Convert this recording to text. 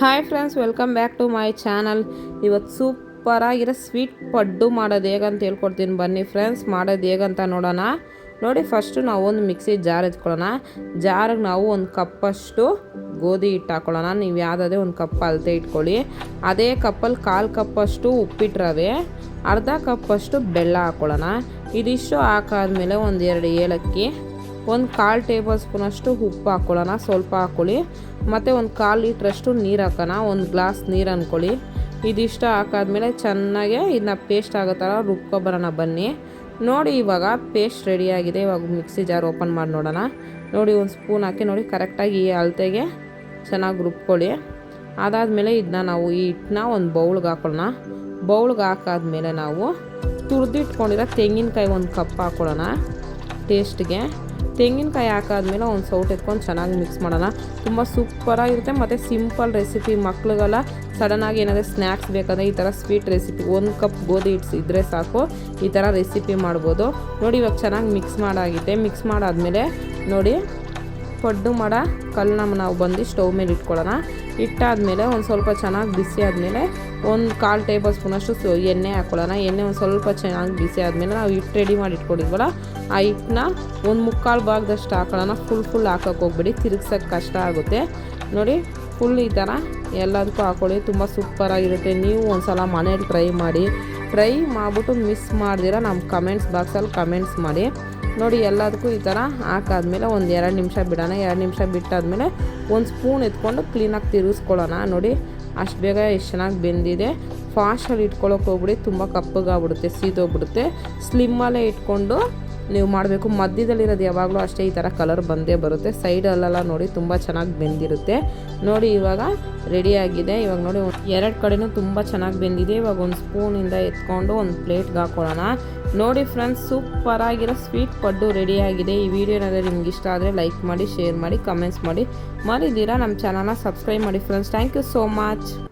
Hi friends welcome back to my channel ಇವತ್ತು ಸೂಪರಾಗಿರೋ sweet ಪಡ್ಡು ಮಾಡೋದು ಹೇಗಂತ ಹೇಳ್ಕೊಡ್ತೀನಿ ಬನ್ನಿ ಫ್ರೆಂಡ್ಸ್ ಮಾಡೋದು ಹೇಗಂತ ನೋಡೋಣ. ನೋಡಿ ಫಸ್ಟು ನಾವು ಒಂದು ಮಿಕ್ಸಿ ಜಾರ್ ಎತ್ಕೊಳ್ಳೋಣ. ಜಾರಿಗೆ ನಾವು ಒಂದು ಕಪ್ಪಷ್ಟು ಗೋಧಿ ಹಿಟ್ಟು ಹಾಕೊಳ್ಳೋಣ. ನೀವು ಯಾವುದಾದ್ರೆ ಒಂದು ಕಪ್ ಅಳತೆ ಇಟ್ಕೊಳ್ಳಿ. ಅದೇ ಕಪ್ಪಲ್ಲಿ ಕಾಲು ಕಪ್ಪಷ್ಟು ಉಪ್ಪಿಟ್ಟರವೆ ಅರ್ಧ ಕಪ್ಪಷ್ಟು ಬೆಲ್ಲ ಹಾಕೊಳ್ಳೋಣ. ಇದಿಷ್ಟು ಹಾಕಾದ್ಮೇಲೆ ಒಂದು ಎರಡು ಏಲಕ್ಕಿ ಒಂದು ಕಾಲು ಟೇಬಲ್ ಸ್ಪೂನಷ್ಟು ಉಪ್ಪು ಹಾಕ್ಕೊಳ್ಳೋಣ ಸ್ವಲ್ಪ ಹಾಕ್ಕೊಳ್ಳಿ ಮತ್ತು ಒಂದು ಕಾಲು ಲೀಟ್ರಷ್ಟು ನೀರು ಹಾಕೋಣ, ಒಂದು ಗ್ಲಾಸ್ ನೀರು ಅಂದ್ಕೊಳ್ಳಿ ಇದಿಷ್ಟು ಹಾಕಾದ್ಮೇಲೆ ಚೆನ್ನಾಗೆ ಇದನ್ನ ಪೇಸ್ಟ್ ಆಗೋ ಥರ ರುಬ್ಕೊಬರೋಣ ಬನ್ನಿ. ನೋಡಿ ಇವಾಗ ಪೇಸ್ಟ್ ರೆಡಿಯಾಗಿದೆ ಇವಾಗ ಮಿಕ್ಸಿ ಜಾರ್ ಓಪನ್ ಮಾಡಿ ನೋಡೋಣ. ನೋಡಿ ಒಂದು ಸ್ಪೂನ್ ಹಾಕಿ ನೋಡಿ ಕರೆಕ್ಟಾಗಿ ಈ ಅಳತೆಗೆ ಚೆನ್ನಾಗಿ ರುಬ್ಕೊಳ್ಳಿ. ಅದಾದಮೇಲೆ ಇದನ್ನ ನಾವು ಈ ಹಿಟ್ಟನ್ನ ಒಂದು ಬೌಲ್ಗೆ ಹಾಕೊಳ್ಳೋಣ. ಬೌಲ್ಗೆ ಹಾಕಾದ್ಮೇಲೆ ನಾವು ತುರಿದಿಟ್ಕೊಂಡಿರೋ ತೆಂಗಿನಕಾಯಿ ಒಂದು ಕಪ್ ಹಾಕ್ಕೊಳ್ಳೋಣ ಟೇಸ್ಟ್ಗೆ. ತೆಂಗಿನಕಾಯಿ ಹಾಕಾದ್ಮೇಲೆ ಒಂದು ಸೌಟ್ ಎತ್ಕೊಂಡು ಚೆನ್ನಾಗಿ ಮಿಕ್ಸ್ ಮಾಡೋಣ. ತುಂಬ ಸೂಪರಾಗಿರುತ್ತೆ. ಮತ್ತು ಸಿಂಪಲ್ ರೆಸಿಪಿ ಮಕ್ಕಳಿಗೆಲ್ಲ ಸಡನ್ನಾಗಿ ಏನಾದರೆ ಸ್ನ್ಯಾಕ್ಸ್ ಬೇಕಂದರೆ ಈ ಥರ ಸ್ವೀಟ್ ರೆಸಿಪಿ ಒಂದು ಕಪ್ ಗೋಧಿ ಹಿಟ್ಸ್ ಇದ್ದರೆ ಸಾಕು. ಈ ಥರ ರೆಸಿಪಿ ಮಾಡ್ಬೋದು. ನೋಡಿ ಇವಾಗ ಚೆನ್ನಾಗಿ ಮಿಕ್ಸ್ ಮಾಡಾಗಿದೆ. ಮಿಕ್ಸ್ ಮಾಡಾದಮೇಲೆ ನೋಡಿ ಪಡ್ಡು ಮಾಡೋ ನಮ್ಮ ನಾವು ಬಂದು ಸ್ಟವ್ ಮೇಲೆ ಇಟ್ಕೊಳ್ಳೋಣ. ಇಟ್ಟಾದಮೇಲೆ ಒಂದು ಸ್ವಲ್ಪ ಚೆನ್ನಾಗಿ ಬಿಸಿ ಆದಮೇಲೆ ಒಂದು ಕಾಲು ಟೇಬಲ್ ಸ್ಪೂನಷ್ಟು ಎಣ್ಣೆ ಹಾಕ್ಕೊಳ್ಳೋಣ ಎಣ್ಣೆ ಒಂದು ಸ್ವಲ್ಪ ಚೆನ್ನಾಗಿ ಬಿಸಿ ಆದಮೇಲೆ ನಾವು ಹಿಟ್ಟು ರೆಡಿ ಮಾಡಿ ಇಟ್ಕೊಂಡಿದ್ವಲ್ಲ, ಆ ಹಿಟ್ಟನ್ನ ಒಂದು ಮುಕ್ಕಾಲು ಭಾಗದಷ್ಟು ಹಾಕೊಳ್ಳೋಣ. ಫುಲ್ ಫುಲ್ ಹಾಕೋಕೆ ಹೋಗ್ಬೇಡಿ ತಿರುಗ್ಸೋಕ್ಕೆ ಕಷ್ಟ ಆಗುತ್ತೆ. ನೋಡಿ ಫುಲ್ ಈ ಥರ ಎಲ್ಲದಕ್ಕೂ ಹಾಕೊಳ್ಳಿ. ತುಂಬ ಸೂಪರಾಗಿರುತ್ತೆ ನೀವು ಒಂದು ಸಲ ಮನೇಲಿ ಟ್ರೈ ಮಾಡಿ. ಟ್ರೈ ಮಾಡಿಬಿಟ್ಟು ಮಿಸ್ ಮಾಡಿದಿರ ನಮ್ಮ ಕಮೆಂಟ್ಸ್ ಬಾಕ್ಸಲ್ಲಿ ಕಮೆಂಟ್ಸ್ ಮಾಡಿ. ನೋಡಿ, ಎಲ್ಲದಕ್ಕೂ ಈ ಥರ ಹಾಕಾದ್ಮೇಲೆ ಒಂದು ಎರಡು ನಿಮಿಷ ಬಿಡೋಣ. ಎರಡು ನಿಮಿಷ ಬಿಟ್ಟಾದ್ಮೇಲೆ ಒಂದು ಸ್ಪೂನ್ ಎತ್ಕೊಂಡು ಕ್ಲೀನಾಗಿ ತಿರುಗಿಸ್ಕೊಳ್ಳೋಣ. ನೋಡಿ, ಅಷ್ಟು ಬೇಗ ಎಷ್ಟು ಚೆನ್ನಾಗಿ ಬೆಂದಿದೆ. ಫಾಸ್ಟಲ್ಲಿ ಇಟ್ಕೊಳ್ಳೋಕೆ ಹೋಗ್ಬಿಡಿ, ತುಂಬ ಕಪ್ಪಗಾಗ್ಬಿಡುತ್ತೆ, ಸೀದೋಗ್ಬಿಡುತ್ತೆ. ಸ್ಲಿಮ್ಮಲ್ಲೇ ಇಟ್ಕೊಂಡು ನೀವು ಮಾಡಬೇಕು. ಮಧ್ಯದಲ್ಲಿರೋದು ಯಾವಾಗಲೂ ಅಷ್ಟೇ ಈ ಥರ ಕಲರ್ ಬಂದೇ ಬರುತ್ತೆ. ಸೈಡಲ್ಲೆಲ್ಲ ನೋಡಿ ತುಂಬ ಚೆನ್ನಾಗಿ ಬೆಂದಿರುತ್ತೆ. ನೋಡಿ ಇವಾಗ ರೆಡಿಯಾಗಿದೆ ಇವಾಗ ನೋಡಿ ಎರಡು ಕಡೆನೂ ತುಂಬ ಚೆನ್ನಾಗಿ ಬೆಂದಿದೆ. ಇವಾಗ ಒಂದು ಸ್ಪೂನಿಂದ ಎತ್ಕೊಂಡು ಒಂದು ಪ್ಲೇಟ್ಗೆ ಹಾಕೊಳ್ಳೋಣ. ನೋಡಿ ಫ್ರೆಂಡ್ಸ್ ಸೂಪರ್ ಆಗಿರೋ ಸ್ವೀಟ್ ಪಡ್ಡು ರೆಡಿಯಾಗಿದೆ ಈ ವಿಡಿಯೋ ಏನಾದರೂ ನಿಮ್ಗೆ ಇಷ್ಟ ಆದರೆ ಲೈಕ್ ಮಾಡಿ ಶೇರ್ ಮಾಡಿ ಕಮೆಂಟ್ಸ್ ಮಾಡಿ. ಮರಿದ್ದೀರಾ ನಮ್ಮ ಚಾನಲ್ನ ಸಬ್ಸ್ಕ್ರೈಬ್ ಮಾಡಿ friends thank you so much